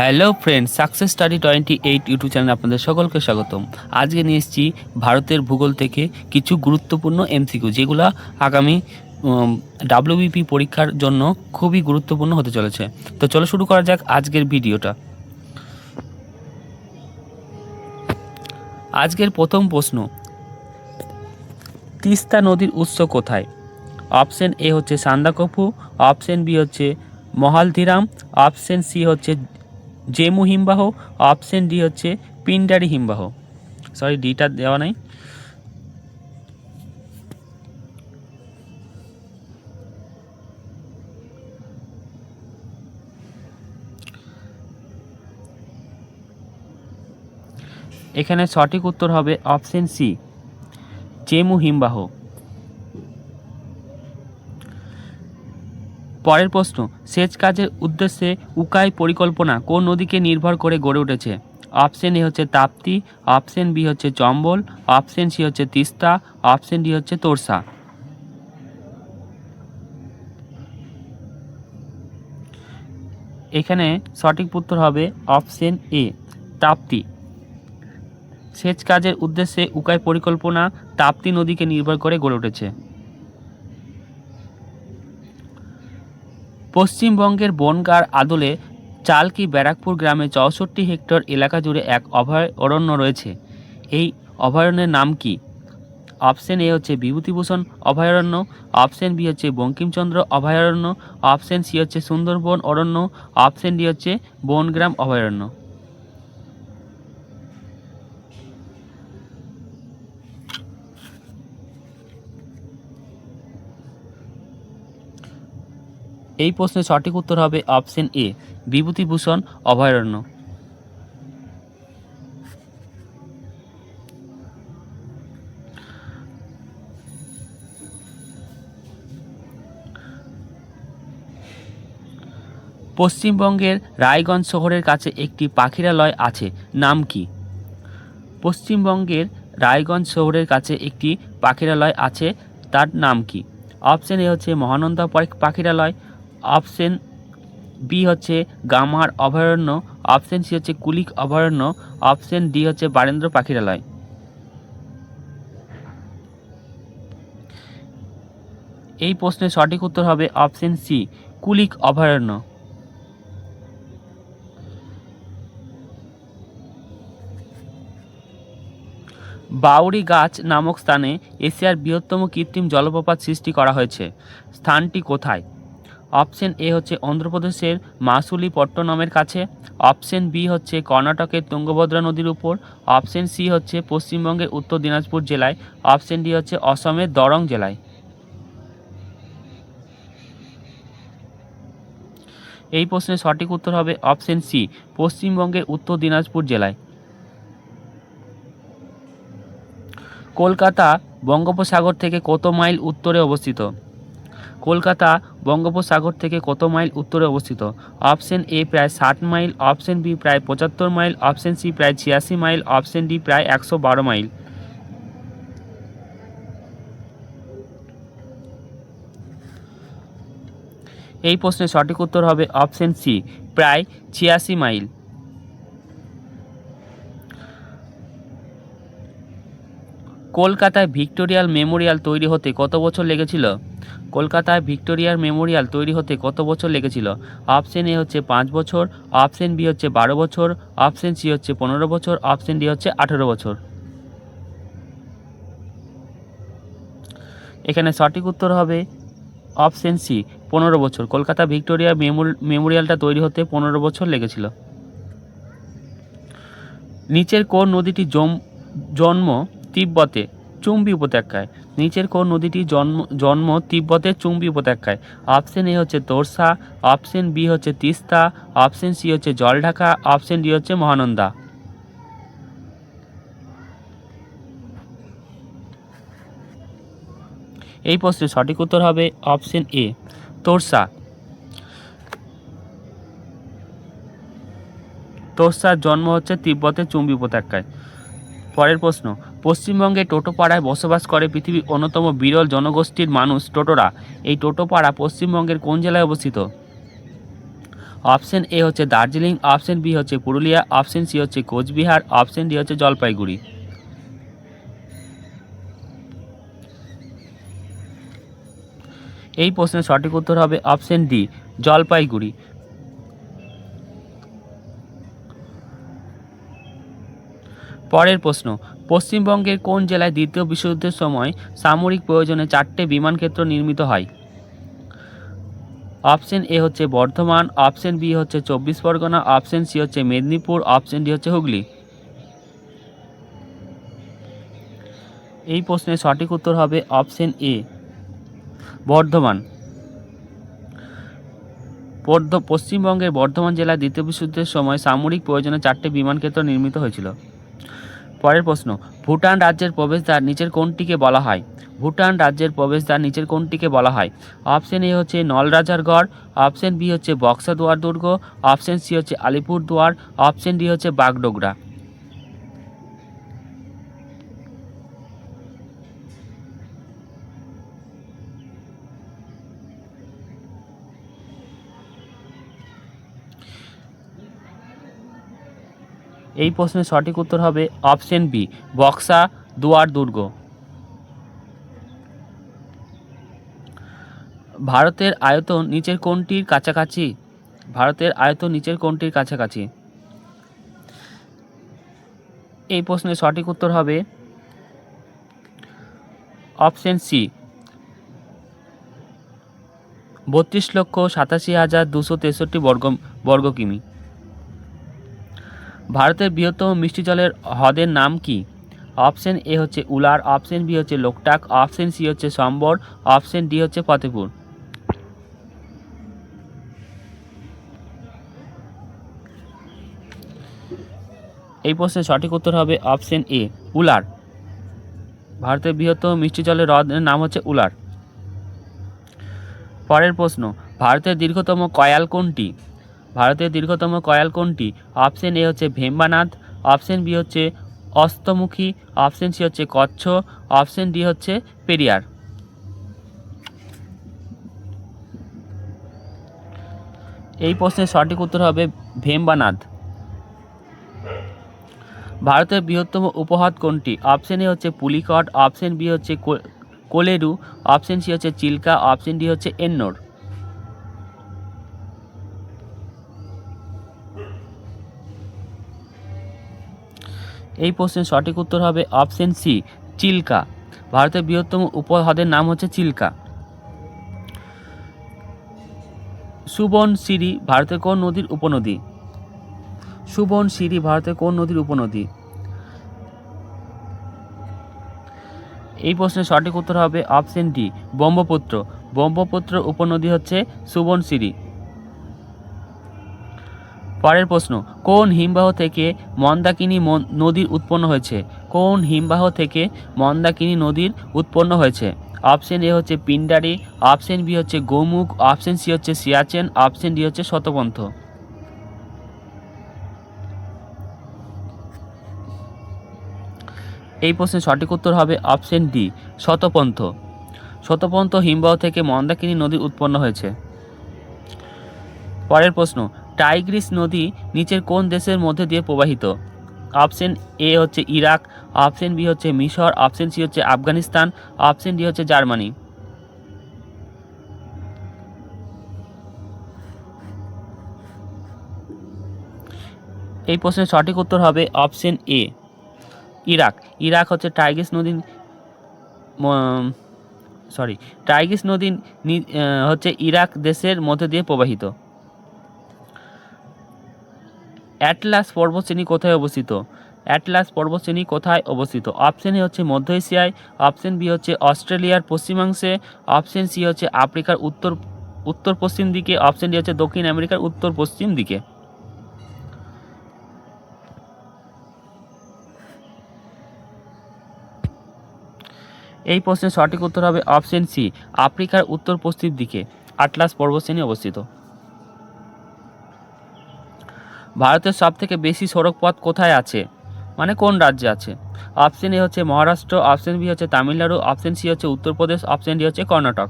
Hello friend success study twenty eight YouTube চ্যানেলে আপনাদের সকলকে স্বাগতম। আজকে নিয়ে এসেছি ভারতের ভূগোল থেকে কিছু গুরুত্বপূর্ণ এমসিকিউ যেগুলো আগামী ডাব্লিউবিপি পরীক্ষার জন্য খুবই গুরুত্বপূর্ণ হতে চলেছে। তো চলো শুরু করা যাক আজকের ভিডিওটা। আজকের প্রথম প্রশ্ন, তিস্তা নদীর উৎস কোথায়? অপশন এ হচ্ছে সান্দাকফু অপশন বি হচ্ছে মহালধিরাম অপশন সি হচ্ছে জেমু হিমবাহ, অপশন ডি হচ্ছে পিন্ডারি হিমবাহ। সরি ডিটা দেওয়া নাই। এখানে সঠিক উত্তর হবে অপশন সি, জেমু হিমবাহ। পরের প্রশ্ন, সেচ কাজের উদ্দেশ্যে উকাই পরিকল্পনা কোন নদীকে নির্ভর করে গড়ে উঠেছে? অপশন এ হচ্ছে তাপ্তি, অপশন বি হচ্ছে চম্বল, অপশন সি হচ্ছে তিস্তা, অপশন ডি হচ্ছে তোরসা। এখানে সঠিক উত্তর হবে অপশন এ, তাপ্তি। সেচ কাজের উদ্দেশ্যে উকাই পরিকল্পনা তাপ্তি নদীকে নির্ভর করে গড়ে উঠেছে। পশ্চিমবঙ্গের বনগার আদলে চালকি ব্যারাকপুর গ্রামে চৌষট্টি হেক্টর এলাকা জুড়ে এক অভয়ারণ্য রয়েছে। এই অভয়ারণ্যের নাম কি? অপশন এ হচ্ছে বিভূতিভূষণ অভয়ারণ্য, অপশন বি হচ্ছে বঙ্কিমচন্দ্র অভয়ারণ্য, অপশন সি হচ্ছে সুন্দরবন অরণ্য, অপশন ডি হচ্ছে বনগ্রাম অভয়ারণ্য। এই প্রশ্নের সঠিক উত্তর হবে অপশন এ, বিভূতিভূষণ অভয়ারণ্য। পশ্চিমবঙ্গের রায়গঞ্জ শহরের কাছে একটি পাখিরালয় আছে, নাম কি? পশ্চিমবঙ্গের রায়গঞ্জ শহরের কাছে একটি পাখিরালয় আছে, তার নাম কি? অপশন এ হচ্ছে মহানন্দা পাখি- পাখিরালয়। অপশন বি হচ্ছে গামার অভয়ারণ্য, অপশন সি হচ্ছে কুলিক অভয়ারণ্য, অপশন ডি হচ্ছে বারেন্দ্র পাখিরালয়। এই প্রশ্নের সঠিক উত্তর হবে অপশন সি, কুলিক অভয়ারণ্য। বাউরি গাছ নামক স্থানে এশিয়ার বৃহত্তম কৃত্রিম জলপ্রপাত সৃষ্টি করা হয়েছে। স্থানটি কোথায়? অপশন এ হচ্ছে অন্ধ্রপ্রদেশের মাসুলি পট্টনমের কাছে। অপশন বি হচ্ছে কর্ণাটকের তুঙ্গভদ্রা নদীর উপর। অপশন সি হচ্ছে পশ্চিমবঙ্গের উত্তর দিনাজপুর জেলায়। অপশন ডি হচ্ছে অসমের দরং জেলায়। এই প্রশ্নের সঠিক উত্তর হবে অপশন সি, পশ্চিমবঙ্গের উত্তর দিনাজপুর জেলায়। কলকাতা বঙ্গোপসাগর থেকে কত মাইল উত্তরে অবস্থিত? কলকাতা বঙ্গোপসাগর থেকে কত মাইল উত্তরে অবস্থিত? অপশন এ প্রায় ষাট মাইল, অপশন বি প্রায় পঁচাত্তর মাইল, অপশন সি প্রায় ছিয়াশি মাইল, অপশন ডি প্রায় একশো বারো মাইল। এই প্রশ্নের সঠিক উত্তর হবে অপশন সি, প্রায় ছিয়াশি মাইল। কলকাতায় ভিক্টোরিয়াল মেমোরিয়াল তৈরি হতে কত বছর লেগেছিল? কলকাতায় ভিক্টোরিয়ার মেমোরিয়াল তৈরি হতে কত বছর লেগেছিল? অপশন এ হচ্ছে পাঁচ বছর, অপশন বি হচ্ছে বারো বছর, অপশন সি হচ্ছে পনেরো বছর, অপশন ডি হচ্ছে আঠেরো বছর। এখানে সঠিক উত্তর হবে অপশন সি, পনেরো বছর। কলকাতা ভিক্টোরিয়া মেমোরিয়ালটা তৈরি হতে পনেরো বছর লেগেছিল। নিচের কোন নদীটি জন্ম তিব্বতে? চুম্বি উপত্যকায়। নিচের কোন নদীটি জন্ম জন্ম তিব্বতের চুম্বি উপত্যকায়। অপশন এ হচ্ছে তোরসা অপশন বি হচ্ছে তিস্তা অপশন সি হচ্ছে জলঢাকা অপশন ডি হচ্ছে মহানন্দা। এই প্রশ্নের সঠিক উত্তর হবে অপশন এ তোরসা তোরসার জন্ম হচ্ছে তিব্বতের চুম্বি উপত্যকায়। পরের প্রশ্ন, পশ্চিমবঙ্গে টোটোপাড়ায় বসবাস করে পৃথিবীর অন্যতম বিরল জনগোষ্ঠীর মানুষ টোটোরা। এই টোটোপাড়া পশ্চিমবঙ্গের কোন জেলায় অবস্থিত? অপশন এ হচ্ছে দার্জিলিং, অপশন বি হচ্ছে পুরুলিয়া, অপশন সি হচ্ছে কোচবিহার, অপশন ডি হচ্ছে জলপাইগুড়ি। এই প্রশ্নের সঠিক উত্তর হবে অপশন ডি, জলপাইগুড়ি। পরের প্রশ্ন, পশ্চিমবঙ্গের কোন জেলায় দ্বিতীয় বিশ্বযুদ্ধের সময় সামরিক প্রয়োজনে চারটে বিমানক্ষেত্র নির্মিত হয়? অপশন এ হচ্ছে বর্ধমান, অপশন বি হচ্ছে চব্বিশ পরগনা, অপশন সি হচ্ছে মেদিনীপুর, অপশন ডি হচ্ছে হুগলি। এই প্রশ্নের সঠিক উত্তর হবে অপশন এ, বর্ধমান। পশ্চিমবঙ্গের বর্ধমান জেলায় দ্বিতীয় বিশ্বযুদ্ধের সময় সামরিক প্রয়োজনে চারটে বিমানক্ষেত্র নির্মিত হয়েছিল। পরের প্রশ্ন, ভুটান রাজ্যের প্রবেশদ্বার নিচের কোনটিকে বলা হয়? ভুটান রাজ্যের প্রবেশদ্বার নিচের কোনটিকে বলা হয়? অপশন এ হচ্ছে নলরাজার গড়, অপশন বি হচ্ছে বক্সাদুয়ার দুর্গ, অপশন সি হচ্ছে আলিপুর দুয়ার অপশন ডি হচ্ছে বাগডোগরা। এই প্রশ্নের সঠিক উত্তর হবে অপশন বি, বক্সা, দুয়ার, দুর্গ। ভারতের আয়তন নিচের কোনটির কাছাকাছি। ভারতের আয়তন নিচের কোনটির কাছাকাছি। এই প্রশ্নের সঠিক উত্তর হবে অপশন সি, বত্রিশ লক্ষ সাতাশি হাজার দুশো তেষট্টি বর্গ বর্গ কিমি। ভারতের বৃহত্তম মিষ্টি জলের হ্রদের নাম কি? অপশন এ হচ্ছে উলার, অপশন বি হচ্ছে লোকটাক, অপশন সি হচ্ছে সম্বর, অপশন ডি হচ্ছে ফতেপুর। এই প্রশ্নের সঠিক উত্তর হবে অপশন এ, উলার। ভারতের বৃহত্তম মিষ্টি জলের হ্রদের নাম হচ্ছে উলার। পরের প্রশ্ন, ভারতের দীর্ঘতম কয়াল কোনটি? ভারতের দীর্ঘতম কয়াল কোনটি? অপশন এ হচ্ছে ভেম্বানাথ, অপশন বি হচ্ছে অস্তমুখী, অপশন সি হচ্ছে কচ্ছ, অপশন ডি হচ্ছে পেরিয়ার। এই প্রশ্নের সঠিক উত্তর হবে ভেম্বানাথ। ভারতের বৃহত্তম উপহ্রদ কোনটি? অপশন এ হচ্ছে পুলিকট, অপশন বি হচ্ছে কোলেরু, অপশন সি হচ্ছে চিল্কা, অপশন ডি হচ্ছে এন্নোর। এই প্রশ্নের সঠিক উত্তর হবে অপশন সি, চিল্কা। ভারতের বৃহত্তম উপহ্রদের নাম হচ্ছে চিল্কা। সুবনশিরি ভারতের কোন নদীর উপনদী? সুবনশিরি ভারতের কোন নদীর উপনদী? এই প্রশ্নের সঠিক উত্তর হবে অপশন ডি, ব্রহ্মপুত্র। ব্রহ্মপুত্র উপনদী হচ্ছে সুবনশিরি পরের প্রশ্ন, কোন হিমবাহ থেকে মন্দাকিনী মন- নদীর উৎপন্ন হয়েছে? কোন হিমবাহ থেকে মন্দাকিনী নদীর উৎপন্ন হয়েছে? অপশন এ হচ্ছে পিন্ডারি অপশন বি হচ্ছে গোমুখ, অপশন সি হচ্ছে সিয়াচেন, অপশন ডি হচ্ছে শতপন্থ এই প্রশ্নের সঠিক উত্তর হবে অপশন ডি, শতপন্থ। শতপন্থ হিমবাহ থেকে মন্দাকিনী নদী উৎপন্ন হয়েছে। পরের প্রশ্ন টাইগ্রিস নদী নিচের কোন দেশের মধ্যে দিয়ে প্রবাহিত? অপশন এ হচ্ছে ইরাক, অপশন বি হচ্ছে মিশর, অপশন সি হচ্ছে আফগানিস্তান, অপশন ডি হচ্ছে জার্মানি। এই প্রশ্নের সঠিক উত্তর হবে অপশন এ, ইরাক। ইরাক হচ্ছে টাইগ্রিস নদী সরি টাইগ্রিস নদী হচ্ছে ইরাক দেশের মধ্যে দিয়ে প্রবাহিত। অ্যাটলাস পর্বতশ্রেণী কোথায় অবস্থিত? অ্যাটলাস পর্বতশ্রেণী কোথায় অবস্থিত? অপশন এ হচ্ছে মধ্য এশিয়ায়, অপশন বি হচ্ছে অস্ট্রেলিয়ার পশ্চিমাংশে, অপশন সি হচ্ছে আফ্রিকার উত্তর উত্তর পশ্চিম দিকে, অপশন ডি হচ্ছে দক্ষিণ আমেরিকার উত্তর পশ্চিম দিকে। এই প্রশ্নের সঠিক উত্তর হবে অপশন সি, আফ্রিকার উত্তর পশ্চিম দিকে আটলাস পর্বতশ্রেণী অবস্থিত। ভারতের সবথেকে বেশি সড়ক পথ কোথায় আছে? মানে কোন রাজ্যে আছে? অপশন এ হচ্ছে মহারাষ্ট্র অপশন বি হচ্ছে তামিলনাড়ু অপশন সি হচ্ছে উত্তরপ্রদেশ অপশন ডি হচ্ছে কর্ণাটক।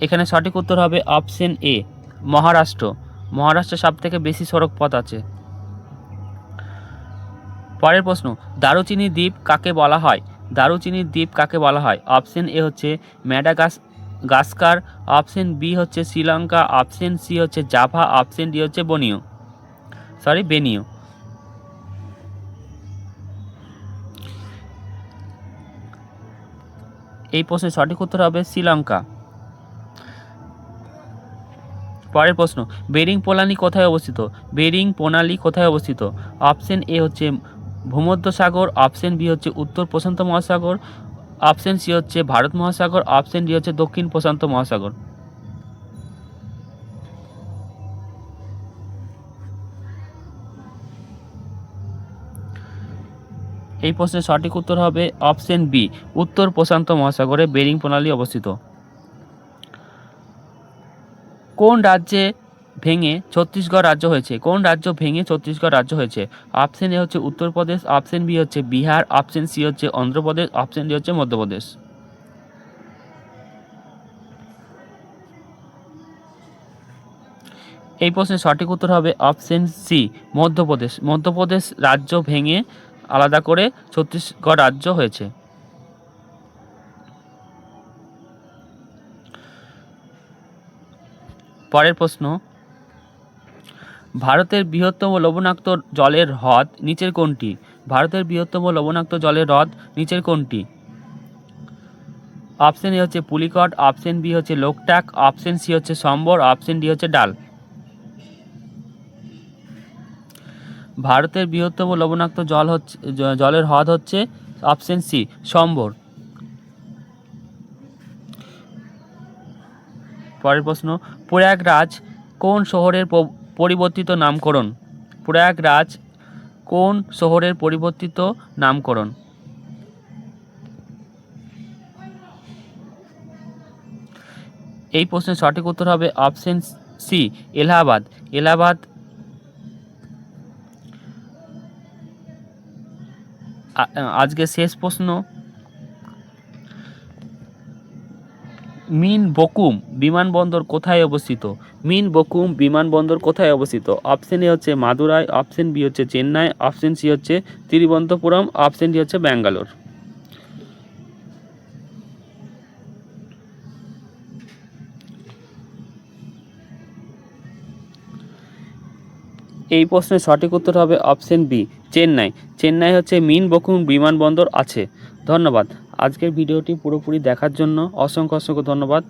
এখানে সঠিক উত্তর হবে অপশন এ মহারাষ্ট্র। মহারাষ্ট্রে সব থেকে বেশি সড়ক পথ আছে। পরের প্রশ্ন দারুচিনি দ্বীপ কাকে বলা হয়? দারুচিনি দ্বীপ কাকে বলা হয়? অপশন এ হচ্ছে ম্যাডাগাস গাস্কার, অপশন বি হচ্ছে শ্রীলঙ্কা, অপশন সি হচ্ছে জাভা, অপশন ডি হচ্ছে বনিও। সরি বেনিও। এই প্রশ্নের সঠিক উত্তর হবে শ্রীলঙ্কা। পরের প্রশ্ন, বেরিং পোলানি কোথায় অবস্থিত? বেরিং প্রণালী কোথায় অবস্থিত? অপশন এ হচ্ছে ভূমধ্য সাগর অপশন বি হচ্ছে উত্তর প্রশান্ত মহাসাগর অপশন সি হচ্ছে ভারত মহাসাগর অপশন ডি হচ্ছে দক্ষিণ প্রশান্ত মহাসাগর। এই প্রশ্নের সঠিক উত্তর হবে অপশন বি উত্তর প্রশান্ত মহাসাগরে বেরিং প্রণালী অবস্থিত। কোন রাজ্যে ভেঙে ছত্তিশগড় রাজ্য হয়েছে। কোন রাজ্য ভেঙে ছত্তিশগড় রাজ্য হয়েছে? অপশন এ হচ্ছে উত্তরপ্রদেশ অপশন বি হচ্ছে বিহার অপশন সি হচ্ছে অন্ধ্রপ্রদেশ অপশন ডি হচ্ছে মধ্যপ্রদেশ। এই প্রশ্নের সঠিক উত্তর হবে অপশন সি মধ্যপ্রদেশ। মধ্যপ্রদেশ রাজ্য ভেঙে আলাদা করে ছত্তিশগড় রাজ্য হয়েছে। পরের প্রশ্ন ভারতের বৃহত্তম লবণাক্ত জলের হ্রদ নিচের কোনটি? ভারতের বৃহত্তম লবণাক্ত জলের হ্রদ নিচের কোনটি? অপশন এ হচ্ছে পুলিকট, অপশন বি হচ্ছে লোকটাক, অপশন সি হচ্ছে সম্বর, অপশন ডি হচ্ছে ডাল। ভারতের বৃহত্তম লবণাক্ত জল হচ্ছে, জলের হ্রদ হচ্ছে অপশন সি, সম্বর। পরের প্রশ্ন, প্রয়াগরাজ কোন শহরের পরিবর্তিত নামকরণ। প্রয়াগরাজ কোন শহরের পরিবর্তিত নামকরণ? এই প্রশ্নের সঠিক উত্তর হবে অপশন সি এলাহাবাদ। এলাহাবাদ আজকে শেষ প্রশ্ন। মিন বকুম বিমানবন্দর কোথায় অবস্থিত? মিন বকুম বিমানবন্দর কোথায় অবস্থিত? অপশন এ হচ্ছে মাদুরাই, অপশন বি হচ্ছে চেন্নাই, অপশন সি হচ্ছে তিরুবনন্তপুরম, অপশন ডি হচ্ছে ব্যাঙ্গালোর। এই প্রশ্নের সঠিক উত্তর হবে অপশন বি, চেন্নাই। চেন্নাই হচ্ছে মিন বকুম বিমানবন্দর আছে। ধন্যবাদ। আজকের ভিডিওটি পুরোপুরি দেখার জন্য অসংখ্য অসংখ্য ধন্যবাদ।